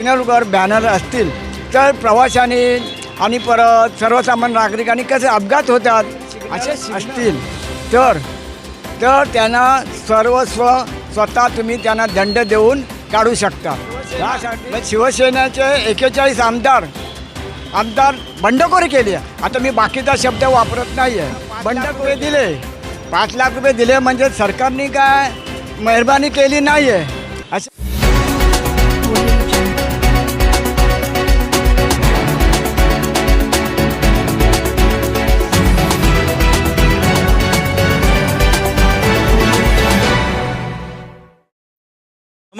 सिग्नलवर बॅनर असतील तर प्रवाशांनी आणि परत सर्वसामान्य नागरिकांनी कसे अपघात होतात असे असतील तर तर त्यांना सर्वस्व स्वतः तुम्ही त्यांना दंड देऊन काढू शकता. यासाठी मग शिवसेनेचे एकेचाळीस आमदार आमदार बंडखोरी केली आहे. आता मी बाकीचा शब्द वापरत नाही आहे बंडखोरी दिले. पाच लाख रुपये दिले म्हणजे सरकारने काय मेहरबानी केली नाही आहे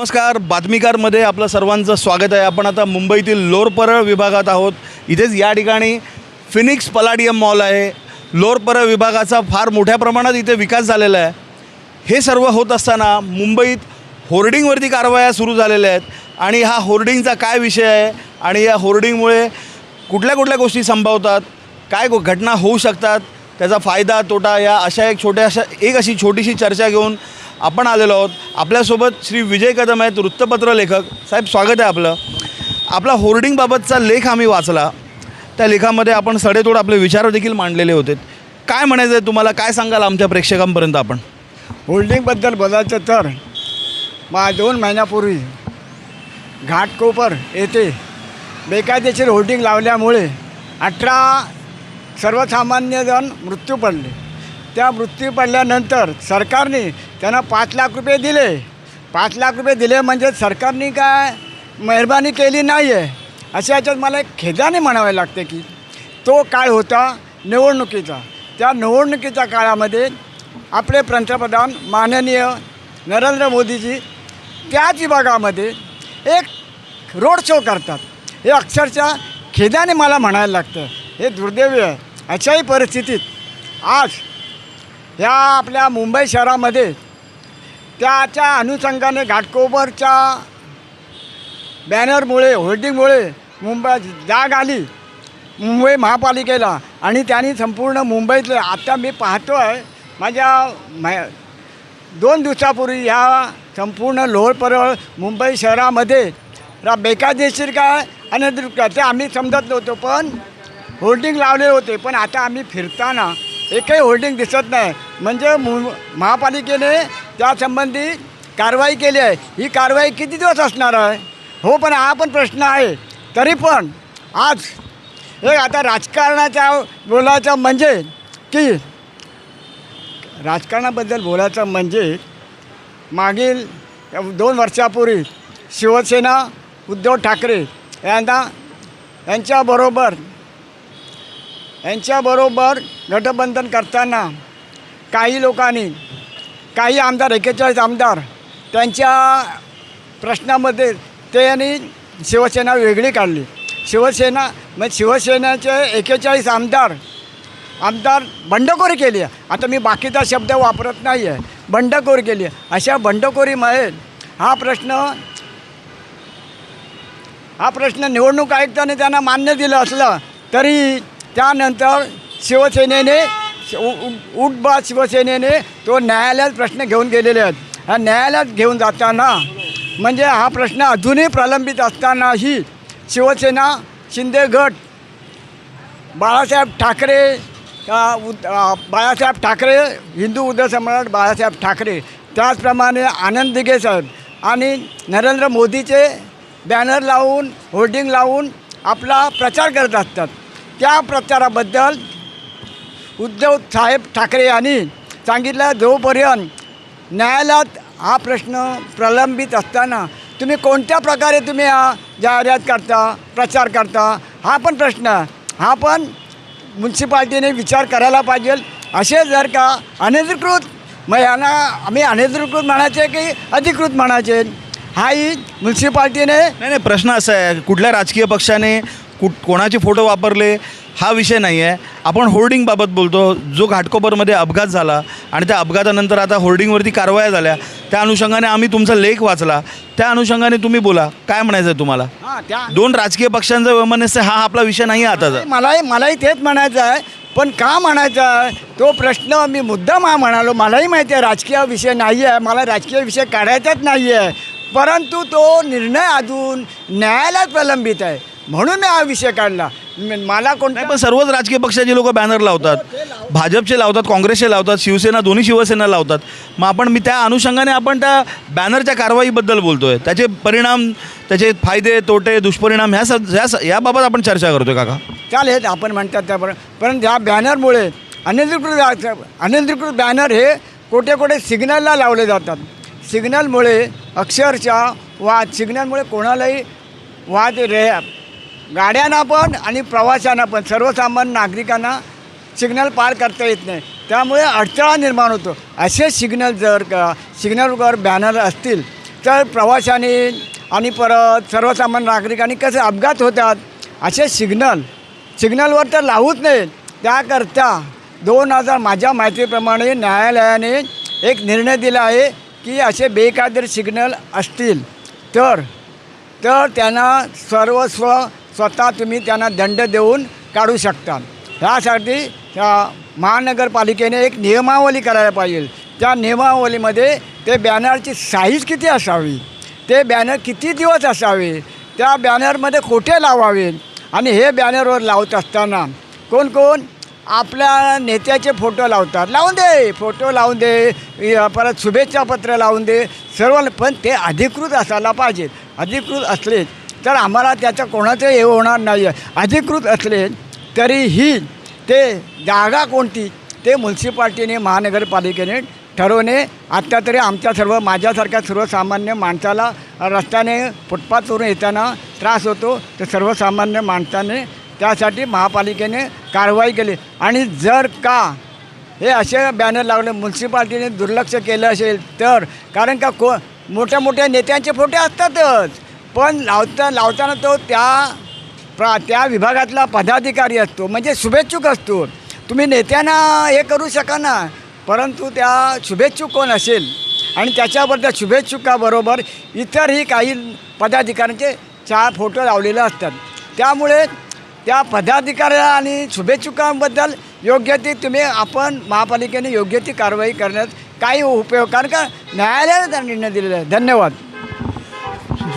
नमस्कार बातमीकारमध्ये आपलं सर्वांचं स्वागत आहे. आपण आता मुंबईतील लोरपरळ विभागात आहोत. इथेच या ठिकाणी फिनिक्स पलाडियम मॉल आहे. लोरपरळ विभागाचा फार मोठ्या प्रमाणात इथे विकास झालेला आहे. हे सर्व होत असताना मुंबईत होर्डिंगवरती कारवाया सुरू झालेल्या आहेत. आणि हा होर्डिंगचा काय विषय आहे? आणि या होर्डिंगमुळे कुठल्या कुठल्या गोष्टी संभवतात? काय गो- घटना होऊ शकतात? त्याचा फायदा तोटा या अशा एक छोट्याशा एक अशी छोटीशी चर्चा घेऊन आपण आलेलो आहोत. आपल्यासोबत श्री विजय कदम आहेत वृत्तपत्र लेखक. साहेब स्वागत आहे आपलं. आपला होर्डिंगबाबतचा लेख आम्ही वाचला. त्या लेखामध्ये आपण सडेतोड आपले विचार देखील मांडलेले होते. काय म्हणायचं आहे तुम्हाला? काय सांगाल आमच्या प्रेक्षकांपर्यंत आपण? होल्डिंगबद्दल बोलायचं तर मा दोन महिन्यापूर्वी घाटकोपर येथे बेकायदेशीर होल्डिंग लावल्यामुळे अठरा सर्वसामान्य जण मृत्यू पडले. त्या मृत्यू पडल्यानंतर सरकारने त्यांना पाच लाख रुपये दिले. पाच लाख रुपये दिले म्हणजे सरकारने काय मेहरबानी केली नाही आहे अशा याच्यात मला एक खेदाने म्हणावे लागते की तो काळ होता निवडणुकीचा. त्या निवडणुकीच्या काळामध्ये आपले पंतप्रधान माननीय नरेंद्र मोदीजी त्याच विभागामध्ये एक रोड शो करतात. हे अक्षरशः खेदाने मला म्हणायला लागतं. हे दुर्दैवी आहे. अशाही परिस्थितीत आज ह्या आपल्या मुंबई शहरामध्ये त्याच्या अनुषंगाने घाटकोपरच्या बॅनरमुळे होर्डिंगमुळे मुंबई जाग आली. मुंबई महापालिकेला आणि त्यांनी संपूर्ण मुंबईतले आता मी पाहतो आहे माझ्या मा दोन दिवसापूर्वी ह्या संपूर्ण लोहरपरळ मुंबई शहरामध्ये रा बेकायदेशीर काय अनधिकृत काय ते आम्ही समजत नव्हतो पण होर्डिंग लावले होते. पण आता आम्ही फिरताना एकही होर्डिंग दिसत नाही. म्हणजे मु महापालिकेने त्यासंबंधी कारवाई केली आहे. ही कारवाई किती दिवस असणार आहे? हो पण हा पण प्रश्न आहे. तरी पण आज हे आता राजकारणाच्या बोलायचं म्हणजे की राजकारणाबद्दल बोलायचं म्हणजे मागील दोन वर्षापूर्वी शिवसेना उद्धव ठाकरे यांना यांच्याबरोबर यांच्याबरोबर गठबंधन करताना काही लोकांनी काही आमदार एकेचाळीस आमदार त्यांच्या प्रश्नामध्ये ते यांनी शिवसेना वेगळी काढली. शिवसेना मग शिवसेनेचे एकेचाळीस आमदार आमदार बंडखोरी केली आहे. आता मी बाकीचा शब्द वापरत नाही आहे बंडखोरी केली आहे. अशा बंडखोरीमुळे हा प्रश्न हा प्रश्न निवडणूक आयुक्ताने त्यांना मान्य दिलं असलं तरी त्यानंतर शिवसेनेने उठबा शिवसेनेने तो न्यायालयात प्रश्न घेऊन गेलेले आहेत. हा न्यायालयात घेऊन जाताना म्हणजे हा प्रश्न अजूनही प्रलंबित असतानाही शिवसेना शिंदे गट बाळासाहेब ठाकरे बाळासाहेब ठाकरे हिंदू उदयसम्राट सम्राट बाळासाहेब ठाकरे त्याचप्रमाणे आनंद दिघे साहेब आणि नरेंद्र मोदीचे बॅनर लावून होर्डिंग लावून आपला प्रचार करत असतात. त्या प्रचाराबद्दल उद्धव साहेब ठाकरे यांनी सांगितलं जोपर्यंत न्यायालयात हा प्रश्न प्रलंबित असताना तुम्ही कोणत्या प्रकारे तुम्ही हा जाहिरात करता प्रचार करता हा पण प्रश्न हा पण म्युन्सिपाल्टीने विचार करायला पाहिजे. असे जर का अनधिकृत मग यांना आम्ही अनधिकृत म्हणायचे की अधिकृत म्हणायचे? हाही म्युन्सिपाल्टीने नाही नाही प्रश्न असा आहे. कुठल्या राजकीय पक्षाने कुठ कोणाचे फोटो वापरले? हा विषय नाही आहे आपण होर्डिंगबाबत बोलतो. जो घाटकोपरमध्ये अपघात झाला आणि त्या अपघातानंतर आता होर्डिंगवरती कारवाया झाल्या त्या अनुषंगाने आम्ही तुमचा लेख वाचला. त्या अनुषंगाने तुम्ही बोला. काय म्हणायचं आहे तुम्हाला दोन राजकीय पक्षांचा वैमनस्य हा आपला विषय नाही आहे आताचा मलाही मलाही तेच म्हणायचं आहे. पण का म्हणायचं आहे? तो प्रश्न मी मुद्दाम हा म्हणालो. मलाही माहिती आहे राजकीय विषय नाही आहे मला राजकीय विषय काढायचाच नाही आहे परंतु तो निर्णय अजून न्यायालयात प्रलंबित आहे. म्हणून मी हा विषय काढला. म- मला कोणता नाही पण सर्वच राजकीय पक्षाचे लोक बॅनर लावतात. भाजपचे लावतात काँग्रेसचे लावतात शिवसेना दोन्ही शिवसेना लावतात. मग आपण मी त्या अनुषंगाने आपण त्या बॅनरच्या कारवाईबद्दल बोलतोय. त्याचे परिणाम त्याचे फायदे तोटे दुष्परिणाम ह्या स- ह्या स- याबाबत आपण चर्चा करतोय काका. चालेल आपण म्हणतात त्याप्रमाणे परंतु या बॅनरमुळे अनधिकृत अनधिकृत बॅनर हे कुठे कुठे सिग्नलला लावले जातात. सिग्नलमुळे अक्षरशः वा सिग्नलमुळे कोणालाही वाद रे गाड्यांना पण आणि प्रवाशांना पण. सर्वसामान्य नागरिकांना सिग्नल पार करता येत नाही. त्यामुळे अडथळा निर्माण होतो. असे सिग्नल जर का सिग्नलवर बॅनर असतील तर प्रवाशांनी आणि परत सर्वसामान्य नागरिकांनी कसे अपघात होतात? असे सिग्नल सिग्नलवर तर लावूच नाही त्याकरता दोन हजार माझ्या माहितीप्रमाणे न्यायालयाने एक निर्णय दिला आहे की असे बेकायदेर सिग्नल असतील तर तर त्यांना सर्वस्व स्वतः तुम्ही त्यांना दंड देऊन काढू शकता. ह्यासाठी त्या महानगरपालिकेने एक नियमावली करायला पाहिजे. त्या नियमावलीमध्ये ते बॅनरची साईज किती असावी ते बॅनर किती दिवस असावे त्या बॅनरमध्ये कुठे लावावे आणि हे बॅनरवर लावत असताना कोण कोण आपल्या नेत्याचे फोटो लावतात. लावून दे फोटो लावून दे परत शुभेच्छा पत्र लावून दे. सर्व पण ते अधिकृत असायला पाहिजेत अधिकृत असले तर आम्हाला त्याचं कोणाचं हे होणार नाही. आहे अधिकृत असले तरीही ते जागा कोणती ते म्युन्सिपाल्टीने महानगरपालिकेने ठरवणे. आत्ता तरी आमच्या सर्व माझ्यासारख्या सर्वसामान्य माणसाला रस्त्याने फुटपाथवरून येताना त्रास होतो. तर सर्वसामान्य माणसाने त्यासाठी महापालिकेने कारवाई केली. आणि जर का हे असे बॅनर लावले म्युन्सिपाल्टीने दुर्लक्ष केलं असेल तर कारण का को मोठ्या मोठ्या नेत्यांचे फोटे असतातच. पण लावता लावताना तो त्या प्रा त्या विभागातला पदाधिकारी असतो म्हणजे शुभेच्छुक असतो. तुम्ही नेत्यांना हे करू शका ना परंतु त्या शुभेच्छुक कोण असेल? आणि त्याच्याबरोबर त्या शुभेच्छुकाबरोबर इतरही काही पदाधिकाऱ्यांचे चार फोटो लावलेले असतात. त्यामुळे त्या पदाधिकाऱ्या आणि शुभेच्छुकांबद्दल योग्य ती तुम्ही आपण महापालिकेने योग्य ती कारवाई करण्यात काही उपयोग कारण का न्यायालयाने निर्णय दिलेला आहे. धन्यवाद.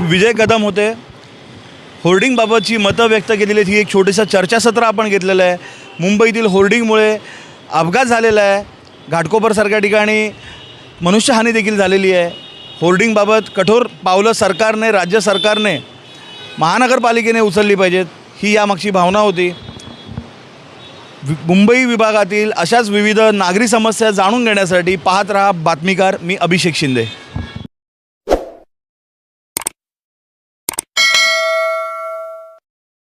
विजय कदम होते. होर्डिंगबाबतची मतं व्यक्त केलेली ही एक छोटंसं चर्चासत्र आपण घेतलेलं आहे. मुंबईतील होर्डिंगमुळे अपघात झालेला आहे. घाटकोपरसारख्या ठिकाणी मनुष्यहानी देखील झालेली आहे. होर्डिंगबाबत कठोर पावलं सरकारने राज्य सरकारने महानगरपालिकेने उचलली पाहिजेत. ही यामागची भावना होती. वि- मुंबई विभागातील अशाच विविध नागरी समस्या जाणून घेण्यासाठी पाहत रहा बातमीकार मी अभिषेक शिंदे.